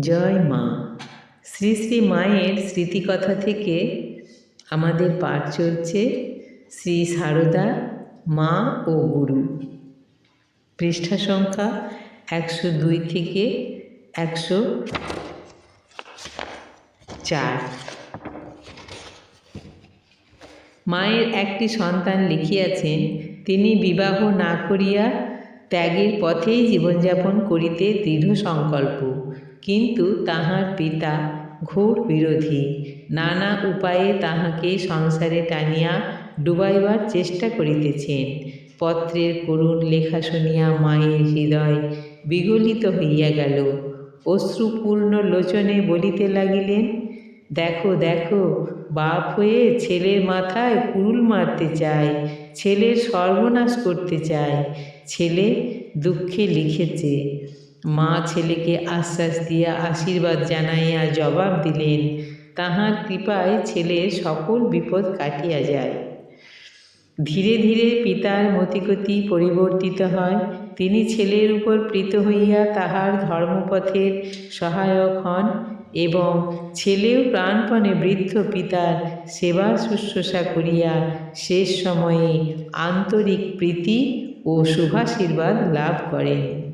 জয় মা। শ্রী শ্রী মায়ের স্মৃতিকথা থেকে আমাদের পাঠ চলছে শ্রী সারদা, মা ও গুরু। পৃষ্ঠা সংখ্যা একশো দুই থেকে একশো চার। মায়ের একটি সন্তান লিখিয়াছেন, তিনি বিবাহ না করিয়া ত্যাগের পথেই জীবনযাপন করিতে দৃঢ় সংকল্প কিন্তু তাহার পিতা ঘোর বিরোধী। নানা উপায়ে তাহাকে সংসারে টানিয়া ডুবাইবার চেষ্টা করিতেছেন। পত্রের করুণ লেখা শুনিয়া মায়ের হৃদয় বিগলিত হইয়া গেল। অশ্রুপূর্ণ লোচনে বলিতে লাগিলেন, দেখো দেখো, বাপ হয়ে ছেলের মাথায় কুরুল মারতে চায়, ছেলের সর্বনাশ করতে চায়, ছেলে দুঃখে লিখেছে। মা ছেলেকে আশ্বাস দিয়া আশীর্বাদ জানাইয়া জবাব দিলেন, তাহার কৃপায় ছেলের সকল বিপদ কাটিয়া যায়। ধীরে ধীরে পিতার মতিগতি পরিবর্তিত হয়। তিনি ছেলের উপর প্রীত হইয়া তাহার ধর্মপথের সহায়ক হন এবং ছেলেও প্রাণপণে বৃদ্ধ পিতার সেবা শুশ্রূষা করিয়া শেষ সময়ে আন্তরিক প্রীতি ও শুভাশীর্বাদ লাভ করেন।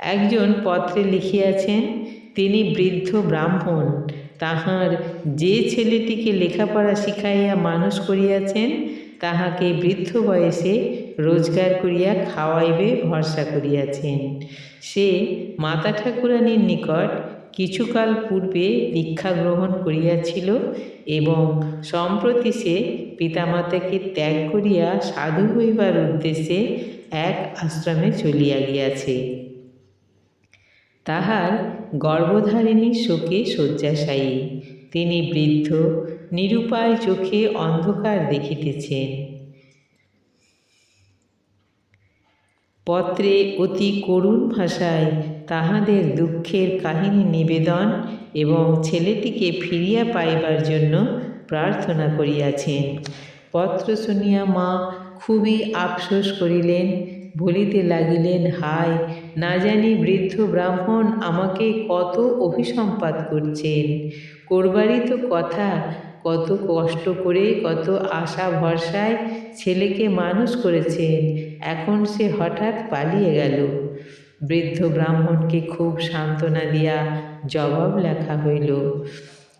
একজন পত্রে লিখিয়াছেন, তিনি বৃদ্ধ ব্রাহ্মণ। তাহার যে ছেলেটিকে লেখাপড়া শিখাইয়া মানুষ করিয়াছেন, তাহাকে বৃদ্ধ বয়সে রোজগার করিয়া খাওয়াইবে, ভরসা করিয়াছেন। সে মাতা ঠাকুরানীর নিকট কিছুকাল পূর্বে দীক্ষা গ্রহণ করিয়াছিল এবং সম্প্রতি সে পিতামাতাকে ত্যাগ করিয়া সাধু হইবার উদ্দেশ্যে এক আশ্রমে চলিয়া গিয়াছে। তাহার গর্ভধারিণী শোকে শয্যাশায়ী। তিনি বৃদ্ধ, নিরুপায় চোখে অন্ধকার দেখিতেছেন। পত্রে অতি করুণ ভাষায় তাহাদের দুঃখের কাহিনী নিবেদন এবং ছেলেটিকে ফিরিয়া পাইবার জন্য প্রার্থনা করিয়াছেন। পত্র শুনিয়া মা খুবই আফসোস করিলেন বলিতে লাগিলেন, হায়, না জানি বৃদ্ধ ব্রাহ্মণ আমাকে কত অভিসম্পাত করছেন। করবারই তো কথা, কত কষ্ট করে, কত আশা ভরসায় ছেলেকে মানুষ করেছেন, এখন সে হঠাৎ পালিয়ে গেল। বৃদ্ধ ব্রাহ্মণকে খুব সান্ত্বনা দিয়া জবাব লেখা হইল,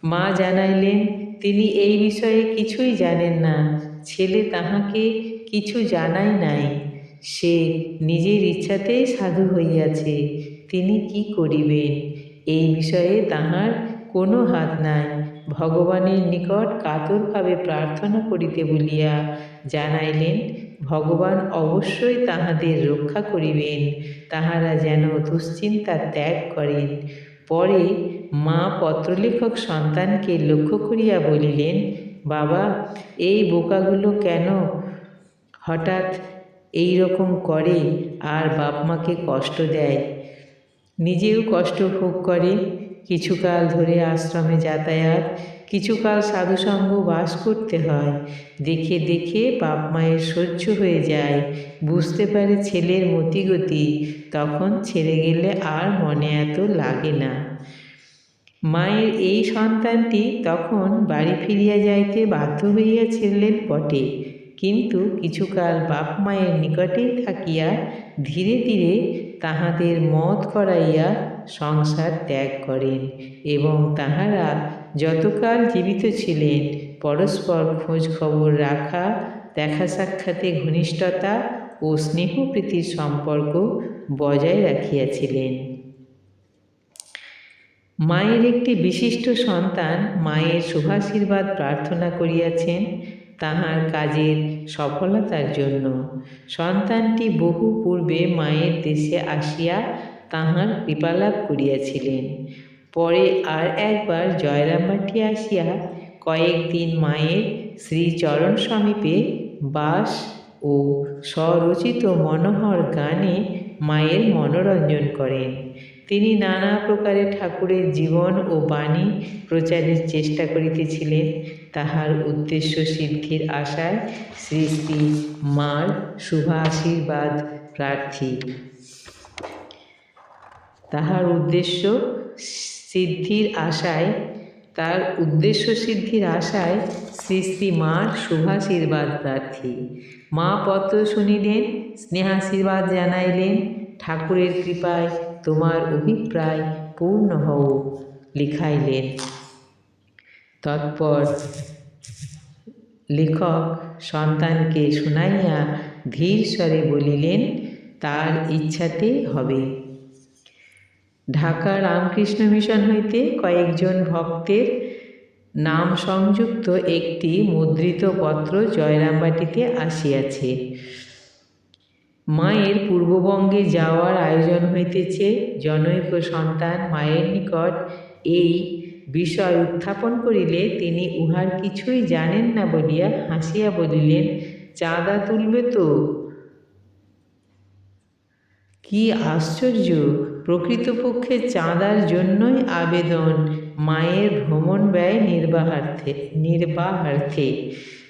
মা জানাইলেন, তিনি এই বিষয়ে কিছুই জানেন না, ছেলে তাহাকে কিছু জানাই নাই। সে নিজের ইচ্ছাতেই সাধু হইয়াছে, তিনি কি করিবেন? এই বিষয়ে তাহার কোনো হাত নাই। ভগবানের নিকট কাতরভাবে প্রার্থনা করিতে বলিয়া জানাইলেন, ভগবান অবশ্যই তাহাদের রক্ষা করিবেন, তাহারা যেন দুশ্চিন্তা ত্যাগ করেন। পরে মা পত্রলেখক সন্তানকে লক্ষ্য করিয়া বলিলেন, বাবা, এই বোকাগুলো কেন? হঠাৎ এই রকম করে আর বাপ মাকে কষ্ট দেয়। নিজেও কষ্ট ভোগ করে। কিছুকাল ধরে আশ্রমে যাতায়াত, কিছুকাল সাধুসঙ্গ বাস করতে হয়। দেখে দেখে বাপ মায়ের সহ্য হয়ে যায়। বুঝতে পারে ছেলের মতিগতি। তখন ছেড়ে গেলে আর মনে এত লাগে না। মায়ের এই সন্তানটি তখন বাড়ি ফিরিয়া যাইতে বাধ্য হইয়াছিলেন বটে। কিন্তু কিছুকাল বাপ মায়ের নিকটেই থাকিয়া ধীরে ধীরে তাহাদের মত করাইয়া সংসার ত্যাগ করেন এবং তাহারা যতকাল জীবিত ছিলেন, পরস্পর খোঁজ খবর রাখা, দেখা সাক্ষাতে ঘনিষ্ঠতা ও স্নেহপ্রীতির সম্পর্ক বজায় রাখিয়াছিলেন। মায়ের একটি বিশিষ্ট সন্তান মায়ের শুভাশীর্বাদ প্রার্থনা করিয়াছেন। তাহার কাজের সফলতার জন্য। সন্তানটি বহু পূর্বে মায়ের দেশে আসিয়া তাহার কৃপালাভ করিয়াছিলেন। পরে আর একবার জয়রামবাটি আসিয়া কয়েকদিন মায়ের শ্রীচরণ সমীপে বাস ও স্বরচিত মনোহর গানে মায়ের মনোরঞ্জন করেন। তিনি নানা প্রকারে ঠাকুরের জীবন ও বাণী প্রচারের চেষ্টা করিতেছিলেন। তাহার উদ্দেশ্য সিদ্ধির আশায় শ্রী শ্রী মার শুভ আশীর্বাদ প্রার্থী। তাহার উদ্দেশ্য সিদ্ধির আশায় তার উদ্দেশ্য সিদ্ধির আশায় শ্রী শ্রী মার শুভাশীর্বাদ প্রার্থী। মা পত্র শুনিলেন স্নেহাশীর্বাদ জানাইলেন, ঠাকুরের কৃপায় তোমার অভিপ্রায় পূর্ণ হও লিখাইলেন। তৎপর লেখক সন্তানকে শুনাইয়া ধীর স্বরে বলিলেন, তার ইচ্ছাতেই হবে। ঢাকা রামকৃষ্ণ মিশন হইতে কয়েকজন ভক্তের নাম সংযুক্ত একটি মুদ্রিত পত্র জয়রামবাটিতে আসিয়াছে। মায়ের পূর্ববঙ্গে যাওয়ার আয়োজন হইতেছে। জনৈক সন্তান মায়ের নিকট এই বিষয় উত্থাপন করিলে তিনি উহার কিছুই জানেন না বলিয়া হাসিয়া বলিলেন, চাঁদা তুলবে তো? কি আশ্চর্য! প্রকৃতপক্ষে চাঁদার জন্যই আবেদন, মায়ের ভ্রমণ ব্যয় নির্বাহার্থে নির্বাহার্থে।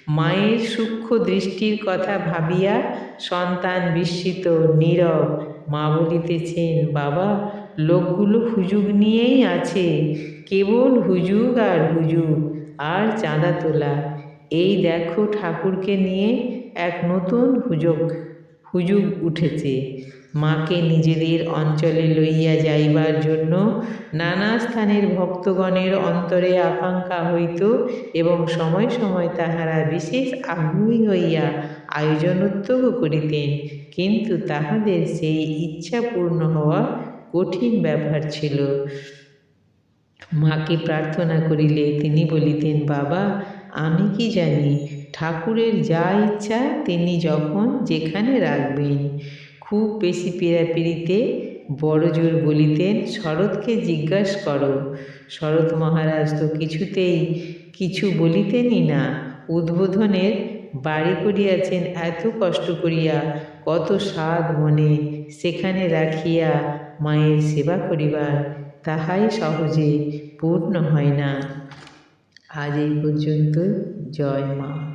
মায়ের সূক্ষ্ম দৃষ্টির কথা ভাবিয়া সন্তান বিস্মিত, নীরব, মা বলিতেছেন, বাবা, লোকগুলো হুজুগ নিয়েই আছে, কেবল হুজুগ আর হুজুগ, আর চাঁদা তোলা। এই দেখো ঠাকুরকে নিয়ে এক নতুন হুজুগ হুজুগ উঠেছে। মাকে নিজেদের অঞ্চলে লইয়া যাইবার জন্য নানা স্থানের ভক্তগণের অন্তরে আকাঙ্ক্ষা হইত এবং সময় সময় তাহারা বিশেষ আগ্রহী হইয়া আয়োজনোদ্যোগ করিতেন। কিন্তু তাহাদের সেই ইচ্ছা পূর্ণ হওয়া কঠিন ব্যাপার ছিল। মাকে প্রার্থনা করিলে তিনি বলিতেন, বাবা, আমি কি জানি, ঠাকুরের যা ইচ্ছা তিনি যখন যেখানে রাখবেন। খুব বেশি পীড়াপিড়িতে বড় জোর বলিতেন, শরৎকে জিজ্ঞাস করো। শরৎ মহারাজ তো কিছুতেই কিছু বলিতেনই না। উদ্বোধনের বাড়ি করিয়াছেন এত কষ্ট করিয়া, কত স্বাদ মনে সেখানে রাখিয়া মায়ের সেবা করিবার তাহাই সহজে পূর্ণ হয় না। আজ এই পর্যন্ত জয় মা।